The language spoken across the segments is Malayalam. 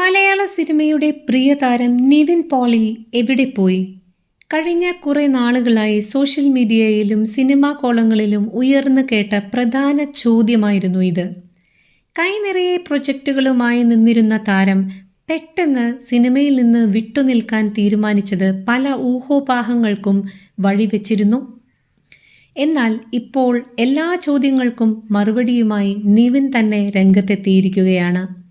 മലയാള സിനിമയുടെ പ്രിയ താരം നിതിൻ പോളി എവിടെ പോയി? കഴിഞ്ഞ കുറെ നാളുകളായി സോഷ്യൽ മീഡിയയിലും സിനിമാ കോളങ്ങളിലും ഉയർന്നു കേട്ട പ്രധാന ചോദ്യമായിരുന്നു ഇത്. കൈനിറയെ പ്രൊജക്റ്റുകളുമായി നിന്നിരുന്ന താരം പെട്ടെന്ന് സിനിമയിൽ നിന്ന് വിട്ടുനിൽക്കാൻ തീരുമാനിച്ചത് പല ഊഹോപാഹങ്ങൾക്കും വഴിവെച്ചിരുന്നു. എന്നാൽ ഇപ്പോൾ എല്ലാ ചോദ്യങ്ങൾക്കും മറുപടിയുമായി നിവിൻ തന്നെ രംഗത്തെത്തിയിരിക്കുകയാണ്.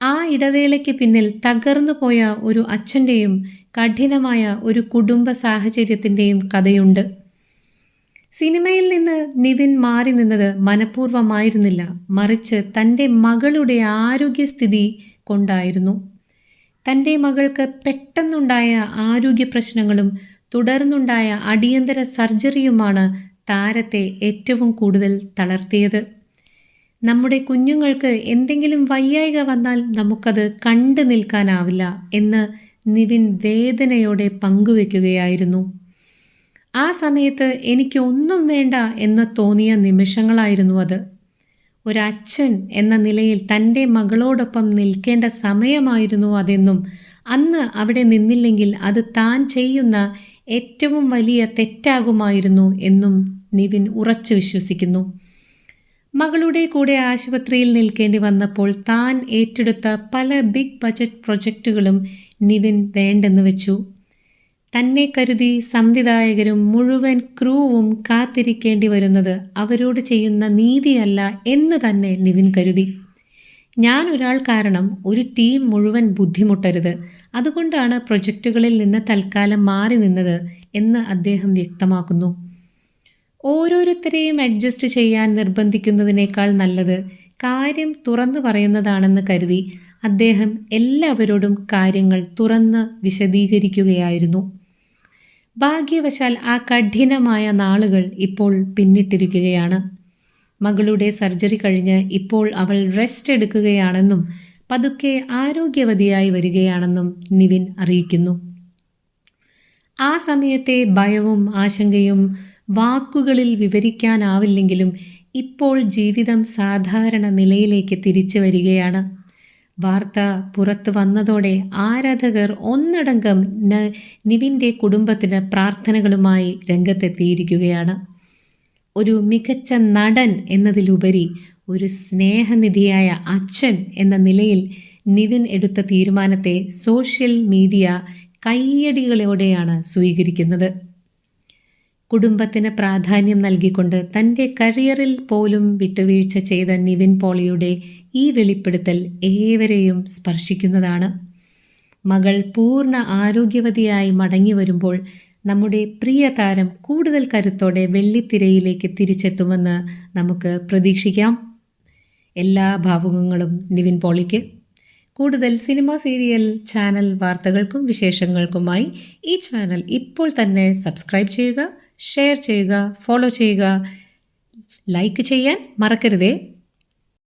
ആ ഇടവേളയ്ക്ക് പിന്നിൽ തകർന്നു പോയ ഒരു അച്ഛന്റെയും കഠിനമായ ഒരു കുടുംബ സാഹചര്യത്തിന്റെയും കഥയുണ്ട്. സിനിമയിൽ നിന്ന് നിവിൻ മാറി നിന്നത് മനഃപൂർവമായിരുന്നില്ല. മറിച്ച് തന്റെ മകളുടെ ആരോഗ്യസ്ഥിതി കൊണ്ടായിരുന്നു. തന്റെ മകൾക്ക് പെട്ടെന്നുണ്ടായ ആരോഗ്യ പ്രശ്നങ്ങളും തുടർന്നുണ്ടായ അടിയന്തര സർജറിയുമാണ് താരത്തെ ഏറ്റവും കൂടുതൽ തളർത്തിയത്. നമ്മുടെ കുഞ്ഞുങ്ങൾക്ക് എന്തെങ്കിലും വയ്യായിക വന്നാൽ നമുക്കത് കണ്ടു നിൽക്കാനാവില്ല എന്ന് നിവിൻ വേദനയോടെ പങ്കുവെക്കുകയായിരുന്നു. ആ സമയത്ത് എനിക്ക് ഒന്നും വേണ്ട എന്ന് തോന്നിയ നിമിഷങ്ങളായിരുന്നു അത്. ഒരച്ഛൻ എന്ന നിലയിൽ തന്റെ മകളോടൊപ്പം നിൽക്കേണ്ട സമയമായിരുന്നു അതെന്നും അന്ന് അവിടെ നിന്നില്ലെങ്കിൽ അത് താൻ ചെയ്യുന്ന ഏറ്റവും വലിയ തെറ്റാകുമായിരുന്നു എന്നും നിവിൻ ഉറച്ചു വിശ്വസിക്കുന്നു. മകളുടെ കൂടെ ആശുപത്രിയിൽ നിൽക്കേണ്ടി വന്നപ്പോൾ താൻ ഏറ്റെടുത്ത പല ബിഗ് ബജറ്റ് പ്രൊജക്റ്റുകളും നിവിൻ വേണ്ടെന്ന് വെച്ചു. തന്നെ കരുതി സംവിധായകരും മുഴുവൻ ക്രൂവും കാത്തിരിക്കേണ്ടി വരുന്നത് അവരോട് ചെയ്യുന്ന നീതിയല്ല എന്ന് തന്നെ നിവിൻ കരുതി. ഞാൻ ഒരാൾ കാരണം ഒരു ടീം മുഴുവൻ ബുദ്ധിമുട്ടരുത്. അതുകൊണ്ടാണ് പ്രൊജക്റ്റുകളിൽ നിന്ന് തൽക്കാലം മാറി നിന്നത് എന്ന് അദ്ദേഹം വ്യക്തമാക്കുന്നു. ഓരോരുത്തരെയും അഡ്ജസ്റ്റ് ചെയ്യാൻ നിർബന്ധിക്കുന്നതിനേക്കാൾ നല്ലത് കാര്യം തുറന്നു പറയുന്നതാണെന്ന് കരുതി അദ്ദേഹം എല്ലാവരോടും കാര്യങ്ങൾ തുറന്ന് വിശദീകരിക്കുകയായിരുന്നു. ഭാഗ്യവശാൽ ആ കഠിനമായ നാളുകൾ ഇപ്പോൾ പിന്നിട്ടിരിക്കുകയാണ്. മകളുടെ സർജറി കഴിഞ്ഞ് ഇപ്പോൾ അവൾ റെസ്റ്റ് എടുക്കുകയാണെന്നും പതുക്കെ ആരോഗ്യവതിയായി വരികയാണെന്നും നിവിൻ അറിയിക്കുന്നു. ആ സമയത്തെ ഭയവും ആശങ്കയും വാക്കുകളിൽ വിവരിക്കാനാവില്ലെങ്കിലും ഇപ്പോൾ ജീവിതം സാധാരണ നിലയിലേക്ക് തിരിച്ചു വരികയാണ്. വാർത്ത പുറത്തു വന്നതോടെ ആരാധകർ ഒന്നടങ്കം നിവിന്റെ കുടുംബത്തിന് പ്രാർത്ഥനകളുമായി രംഗത്തെത്തിയിരിക്കുകയാണ്. ഒരു മികച്ച നടൻ എന്നതിലുപരി ഒരു സ്നേഹനിധിയായ അച്ഛൻ എന്ന നിലയിൽ നിവിൻ എടുത്ത തീരുമാനത്തെ സോഷ്യൽ മീഡിയ കയ്യടികളോടെയാണ് സ്വീകരിക്കുന്നത്. കുടുംബത്തിന് പ്രാധാന്യം നൽകിക്കൊണ്ട് തന്റെ കരിയറിൽ പോലും വിട്ടുവീഴ്ച ചെയ്ത നിവിൻ പോളിയുടെ ഈ വെളിപ്പെടുത്തൽ ഏവരെയും സ്പർശിക്കുന്നതാണ്. മകൾ പൂർണ ആരോഗ്യവതിയായി മടങ്ങി വരുമ്പോൾ നമ്മുടെ പ്രിയ താരം കൂടുതൽ കരുത്തോടെ വെള്ളിത്തിരയിലേക്ക് തിരിച്ചെത്തുമെന്ന് നമുക്ക് പ്രതീക്ഷിക്കാം. എല്ലാ ഭാവുകങ്ങളും നിവിൻ പോളിക്ക്. കൂടുതൽ സിനിമ സീരിയൽ ചാനൽ വാർത്തകൾക്കും വിശേഷങ്ങൾക്കുമായി ഈ ചാനൽ ഇപ്പോൾ തന്നെ സബ്സ്ക്രൈബ് ചെയ്യുക. ഷെയർ ചെയ്യുക ഫോളോ ചെയ്യുക. ലൈക്ക് ചെയ്യാൻ മറക്കരുതേ.